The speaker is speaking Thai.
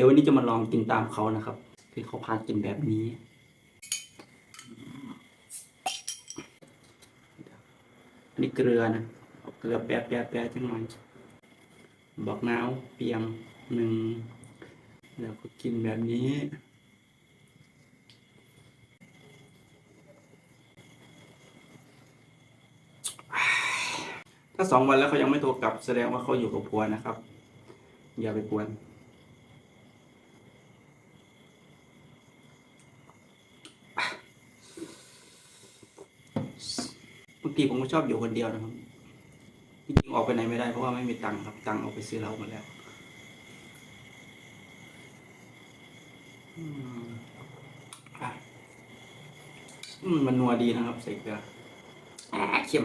ดี๋ยววันนี้จะมาลองกินตามเขานะครับ คือเขาพากินแบบนี้ อันนี้เกลือนะเกลือแปะแปะแปะจังหน่อยบอกน้าวเปียงหนึ่งแล้วก็กินแบบนี้ถ้าสองวันแล้วเขายังไม่โทรกลับแสดงว่าเขาอยู่กับผัวนะครับ อย่าไปกวน บางทีผมก็ชอบอยู่คนเดียวนะครับจริงๆออกไปไหนไม่ได้เพราะว่าไม่มีตังค์ครับตังค์เอาไปซื้อเหล้าหมดแล้วอืมอืมมันนัวดีนะครับใส่เกลือเค็ม